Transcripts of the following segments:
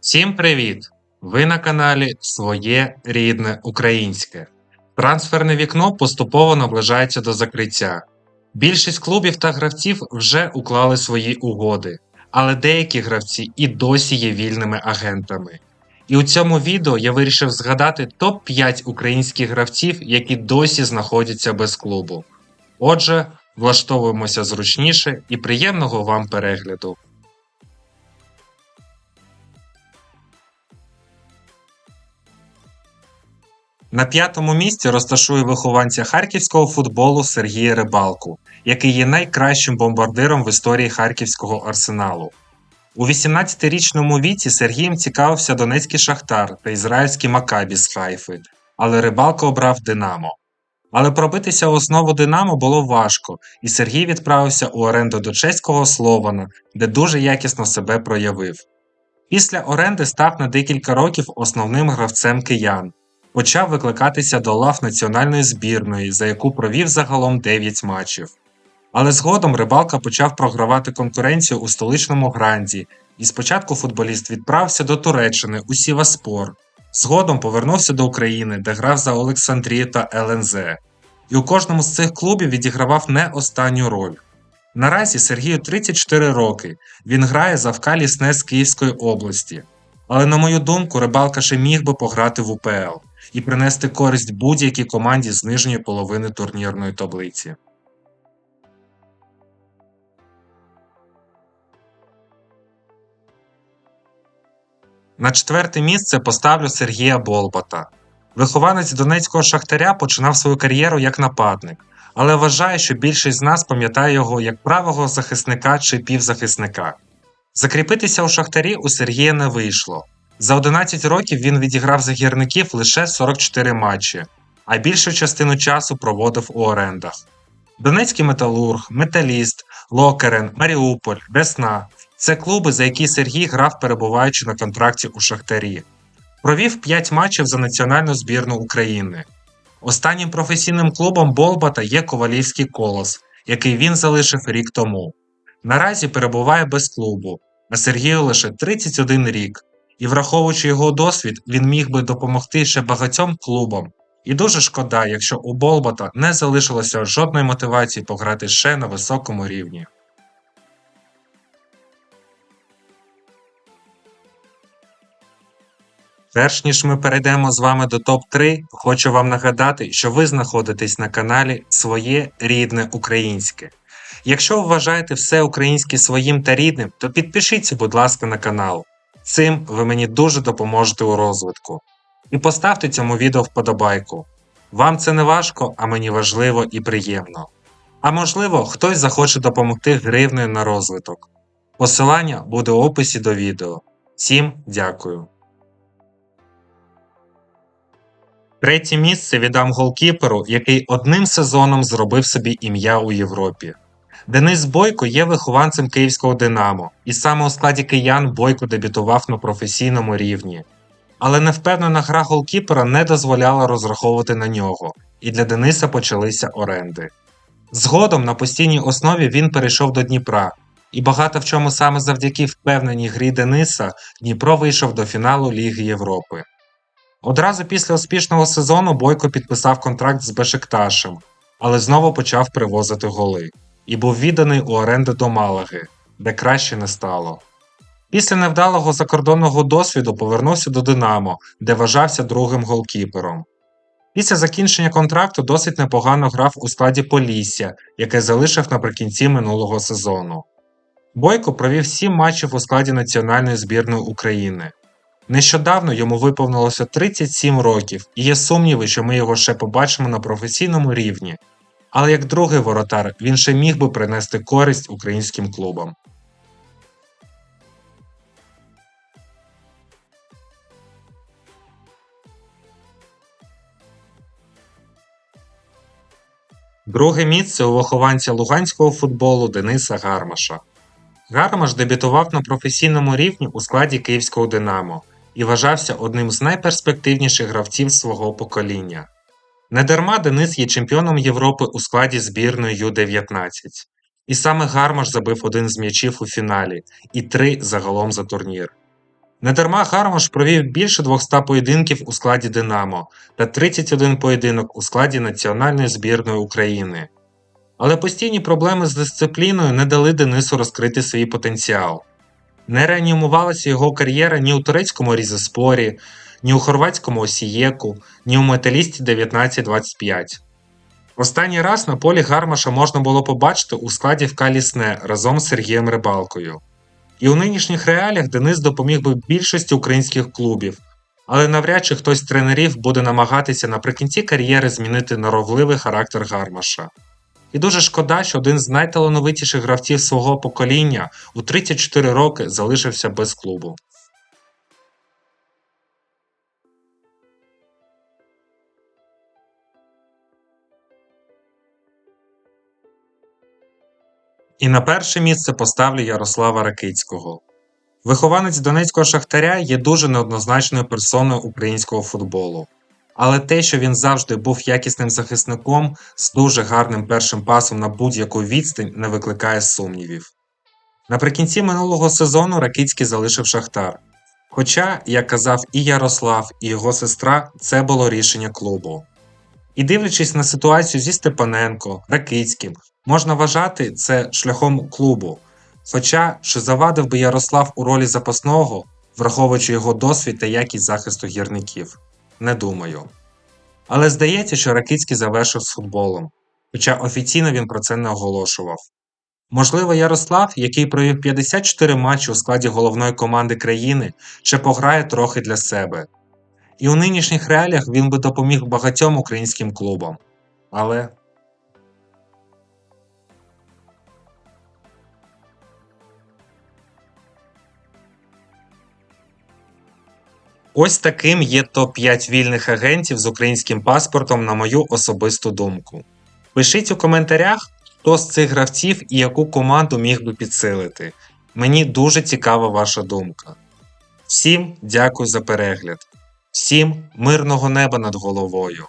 Всім привіт! Ви на каналі Своє рідне українське. Трансферне вікно поступово наближається до закриття. Більшість клубів та гравців вже уклали свої угоди, але деякі гравці і досі є вільними агентами. І у цьому відео я вирішив згадати топ-5 українських гравців, які досі знаходяться без клубу. Отже, влаштовуємося зручніше і приємного вам перегляду. На п'ятому місці розташує вихованця харківського футболу Сергія Рибалку, який є найкращим бомбардиром в історії харківського арсеналу. У 18-річному віці Сергієм цікавився Донецький Шахтар та ізраїльський Макабі з Хайфи, але Рибалко обрав Динамо. Але пробитися у основу Динамо було важко, і Сергій відправився у оренду до чеського Слована, де дуже якісно себе проявив. Після оренди став на декілька років основним гравцем киян, почав викликатися до лав національної збірної, за яку провів загалом 9 матчів. Але згодом рибалка почав програвати конкуренцію у столичному гранді, і спочатку футболіст відправився до Туреччини у Сіваспор. Згодом повернувся до України, де грав за Олександрію та ЛНЗ. І у кожному з цих клубів відігравав не останню роль. Наразі Сергію 34 роки. Він грає за ВК Лісне з Київської області. Але на мою думку, рибалка ще міг би пограти в УПЛ і принести користь будь-якій команді з нижньої половини турнірної таблиці. На четверте місце поставлю Сергія Болбата. Вихованець донецького шахтаря починав свою кар'єру як нападник, але вважаю, що більшість з нас пам'ятає його як правого захисника чи півзахисника. Закріпитися у шахтарі у Сергія не вийшло. За 11 років він відіграв за гірників лише 44 матчі, а більшу частину часу проводив у орендах. Донецький металург, Металіст, Локерен, Маріуполь, Десна це клуби, за які Сергій грав, перебуваючи на контракті у Шахтарі. Провів 5 матчів за національну збірну України. Останнім професійним клубом Болбата є Ковалівський колос, який він залишив рік тому. Наразі перебуває без клубу, а Сергію лише 31 рік, і враховуючи його досвід, він міг би допомогти ще багатьом клубам. І дуже шкода, якщо у Болбата не залишилося жодної мотивації пограти ще на високому рівні. Перш ніж ми перейдемо з вами до топ-3, хочу вам нагадати, що ви знаходитесь на каналі Своє рідне українське. Якщо вважаєте все українське своїм та рідним, то підпишіться, будь ласка, на канал. Цим ви мені дуже допоможете у розвитку. І поставте цьому відео вподобайку. Вам це не важко, а мені важливо і приємно. А можливо, хтось захоче допомогти гривнею на розвиток. Посилання буде у описі до відео. Всім дякую. Третє місце віддам голкіперу, який одним сезоном зробив собі ім'я у Європі. Денис Бойко є вихованцем київського Динамо, і саме у складі киян Бойко дебютував на професійному рівні. Але невпевнена гра голкіпера не дозволяла розраховувати на нього, і для Дениса почалися оренди. Згодом на постійній основі він перейшов до Дніпра, і багато в чому саме завдяки впевненій грі Дениса Дніпро вийшов до фіналу Ліги Європи. Одразу після успішного сезону Бойко підписав контракт з Бешикташем, але знову почав привозити голи і був відданий у оренду до Малаги, де краще не стало. Після невдалого закордонного досвіду повернувся до Динамо, де вважався другим голкіпером. Після закінчення контракту досить непогано грав у складі Полісся, яке залишив наприкінці минулого сезону. Бойко провів 7 матчів у складі національної збірної України. Нещодавно йому виповнилося 37 років, і є сумніви, що ми його ще побачимо на професійному рівні. Але як другий воротар він ще міг би принести користь українським клубам. Друге місце у вихованця луганського футболу Дениса Гармаша. Гармаш дебютував на професійному рівні у складі київського Динамо і вважався одним з найперспективніших гравців свого покоління. Недарма Денис є чемпіоном Європи у складі збірної Ю-19. І саме Гармаш забив один з м'ячів у фіналі і три загалом за турнір. Недарма Гармаш провів більше 200 поєдинків у складі Динамо та 31 поєдинок у складі національної збірної України. Але постійні проблеми з дисципліною не дали Денису розкрити свій потенціал. Не реанімувалася його кар'єра ні у турецькому різеспорі, ні у хорватському осієку, ні у металісті 1925. Останній раз на полі Гармаша можна було побачити у складі в Калісне разом з Сергієм Рибалкою. І у нинішніх реаліях Денис допоміг би більшості українських клубів, але навряд чи хтось з тренерів буде намагатися наприкінці кар'єри змінити норовливий характер Гармаша. І дуже шкода, що один з найталановитіших гравців свого покоління у 34 роки залишився без клубу. І на перше місце поставлю Ярослава Ракицького. Вихованець донецького шахтаря є дуже неоднозначною персоною українського футболу. Але те, що він завжди був якісним захисником з дуже гарним першим пасом на будь-яку відстань, не викликає сумнівів. Наприкінці минулого сезону Ракицький залишив Шахтар. Хоча, як казав і Ярослав, і його сестра, це було рішення клубу. І дивлячись на ситуацію зі Степаненко, Ракицьким, можна вважати це шляхом клубу. Хоча чи завадив би Ярослав у ролі запасного, враховуючи його досвід та якість захисту гірників? Не думаю. Але здається, що Ракицький завершив з футболом, хоча офіційно він про це не оголошував. Можливо, Ярослав, який провів 54 матчі у складі головної команди країни, ще пограє трохи для себе. І у нинішніх реаліях він би допоміг багатьом українським клубам. Але Ось таким є топ-5 вільних агентів з українським паспортом, на мою особисту думку. Пишіть у коментарях, хто з цих гравців і яку команду міг би підсилити. Мені дуже цікава ваша думка. Всім дякую за перегляд. Всім мирного неба над головою.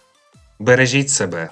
Бережіть себе.